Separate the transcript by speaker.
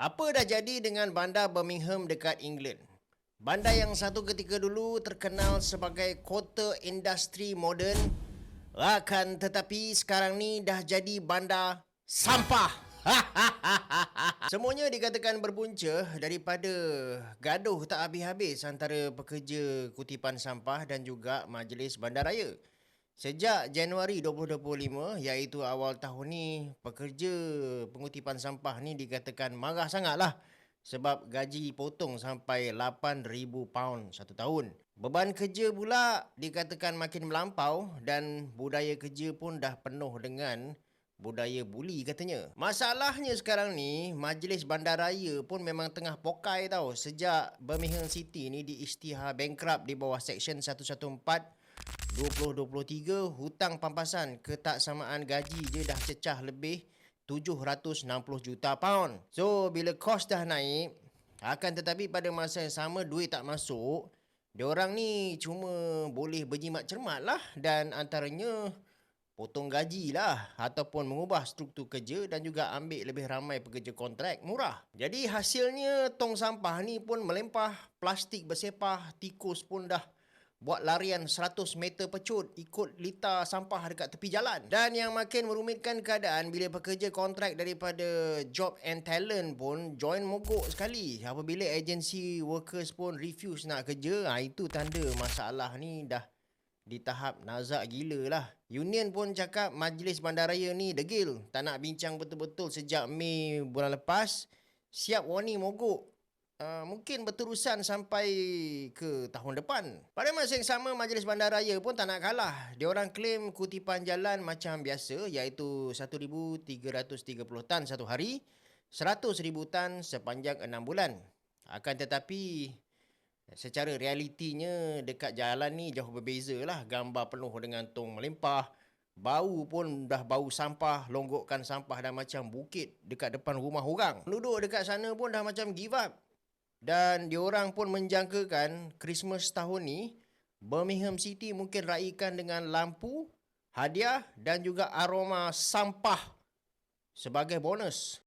Speaker 1: Apa dah jadi dengan bandar Birmingham dekat England? Bandar yang satu ketika dulu terkenal sebagai kota industri moden akan tetapi sekarang ni dah jadi bandar sampah. Semuanya dikatakan berpunca daripada gaduh tak habis-habis antara pekerja kutipan sampah dan juga Majlis Bandaraya. Sejak Januari 2025 iaitu awal tahun ni pekerja pengutipan sampah ni dikatakan marah sangatlah sebab gaji potong sampai 8000 pound satu tahun. Beban kerja pula dikatakan makin melampau dan budaya kerja pun dah penuh dengan budaya buli katanya. Masalahnya sekarang ni Majlis Bandaraya pun memang tengah pokai tau sejak Birmingham City ni diisytihar bankrupt di bawah Section 114 2023 hutang pampasan ketaksamaan gaji je dah cecah lebih 760 juta pound. So bila kos dah naik akan tetapi pada masa yang sama duit tak masuk, diorang ni cuma boleh berjimat cermat lah dan antaranya potong gaji lah ataupun mengubah struktur kerja dan juga ambil lebih ramai pekerja kontrak murah. Jadi hasilnya tong sampah ni pun melempah, plastik bersepah, tikus pun dah buat larian 100 meter pecut ikut lita sampah dekat tepi jalan. Dan yang makin merumitkan keadaan bila pekerja kontrak daripada Job and Talent pun join mogok sekali. Apabila agency workers pun refuse nak kerja, ha, itu tanda masalah ni dah di tahap nazak gila lah. Union pun cakap majlis bandaraya ni degil. Tak nak bincang betul-betul sejak Mei bulan lepas. Siap warning mogok. Uh, mungkin berterusan sampai ke tahun depan. Pada masa yang sama, Majlis Bandaraya pun tak nak kalah. Dia orang klaim kutipan jalan macam biasa iaitu 1,330 tan satu hari, 100,000 tan sepanjang 6 bulan. Akan tetapi, secara realitinya dekat jalan ni jauh berbeza lah. Gambar penuh dengan tong melimpah, Bau pun dah bau sampah, longgokkan sampah dah macam bukit dekat depan rumah orang. Penduduk dekat sana pun dah macam give up. Dan diorang pun menjangkakan Christmas tahun ni Birmingham City mungkin raikan dengan lampu, hadiah dan juga aroma sampah sebagai bonus.